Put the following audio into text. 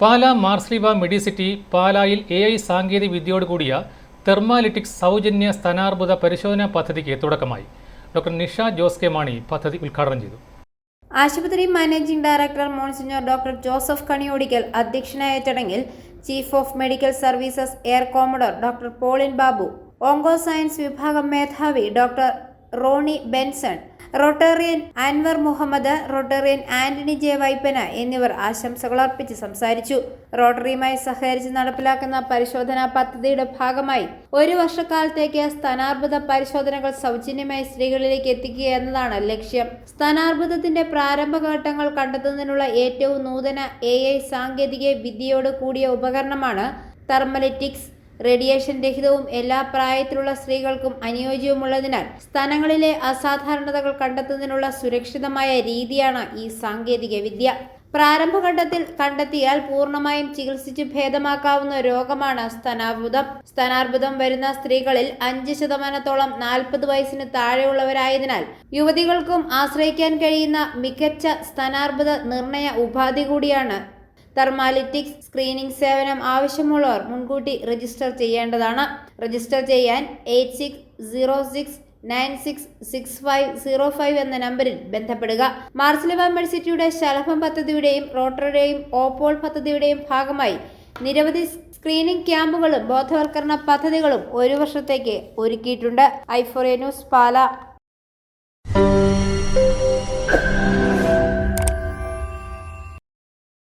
പാല Mar Sleeva medicity പാലായിൽ A I സാങ്കേതിക വിദ്യയോടുകൂടിയ തെർമാലിറ്റിക്സ് സൗജന്യ സ്ഥാനാർബുദ പരിശോധനാ പദ്ധതിക്ക് തുടക്കമായി. ഡോക്ടർ നിഷ ജോസ് കെ മാണി പദ്ധതി ഉദ്ഘാടനം ചെയ്തു. ആശുപത്രി managing director monsignor doctor Joseph Kaniyodikkal അധ്യക്ഷനായ ചടങ്ങിൽ chief of medical services air commodore doctor Paulin Babu onco science വിഭാഗം മേധാവി doctor Roni Benson rotarian Anwar Muhammad rotarian Antony J Vaippana എന്നിവർ ആശംസകൾ അർപ്പിച്ച് സംസാരിച്ചു. റോട്ടറിയുമായി സഹകരിച്ച് നടപ്പിലാക്കുന്ന പരിശോധനാ പദ്ധതിയുടെ ഭാഗമായി ഒരു വർഷക്കാലത്തേക്ക് സ്ഥാനാർബുദ പരിശോധനകൾ സൗജന്യമായി സ്ത്രീകളിലേക്ക് എത്തിക്കുക എന്നതാണ് ലക്ഷ്യം. സ്ഥാനാർബുദത്തിന്റെ പ്രാരംഭഘട്ടങ്ങൾ കണ്ടെത്തുന്നതിനുള്ള ഏറ്റവും നൂതന എ ഐ സാങ്കേതിക വിദ്യയോട് കൂടിയ ഉപകരണമാണ് തെർമലിറ്റിക്സ്. റേഡിയേഷൻ രഹിതവും എല്ലാ പ്രായത്തിലുള്ള സ്ത്രീകൾക്കും അനുയോജ്യവുമുള്ളതിനാൽ സ്ഥലങ്ങളിലെ അസാധാരണതകൾ കണ്ടെത്തുന്നതിനുള്ള സുരക്ഷിതമായ രീതിയാണ് ഈ സാങ്കേതിക വിദ്യ പ്രാരംഭഘട്ടത്തിൽ കണ്ടെത്തിയാൽ പൂർണമായും ചികിത്സിച്ച് ഭേദമാക്കാവുന്ന രോഗമാണ് സ്തനാർബുദം. സ്തനാർബുദം വരുന്ന സ്ത്രീകളിൽ അഞ്ച് ശതമാനത്തോളം നാൽപ്പത് വയസ്സിന് താഴെയുള്ളവരായതിനാൽ യുവതികൾക്കും ആശ്രയിക്കാൻ കഴിയുന്ന മികച്ച സ്തനാർബുദ നിർണയ ഉപാധി കൂടിയാണ് തെർമാലിറ്റിക്സ് സ്ക്രീനിംഗ് സേവനം ആവശ്യമുള്ളവർ മുൻകൂട്ടി രജിസ്റ്റർ ചെയ്യേണ്ടതാണ്. രജിസ്റ്റർ ചെയ്യാൻ eight six zero six nine six six five zero five എന്ന നമ്പറിൽ ബന്ധപ്പെടുക. മാർസിലവ മെഡിസിറ്റിയുടെ ശലഭം പദ്ധതിയുടെയും റോട്ടറിയുടെയും ഓപ്പോൾ പദ്ധതിയുടെയും ഭാഗമായി നിരവധി സ്ക്രീനിംഗ് ക്യാമ്പുകളും ബോധവൽക്കരണ പദ്ധതികളും ഒരു വർഷത്തേക്ക് ഒരുക്കിയിട്ടുണ്ട്. ഐഫോറിയ ന്യൂസ് പാല.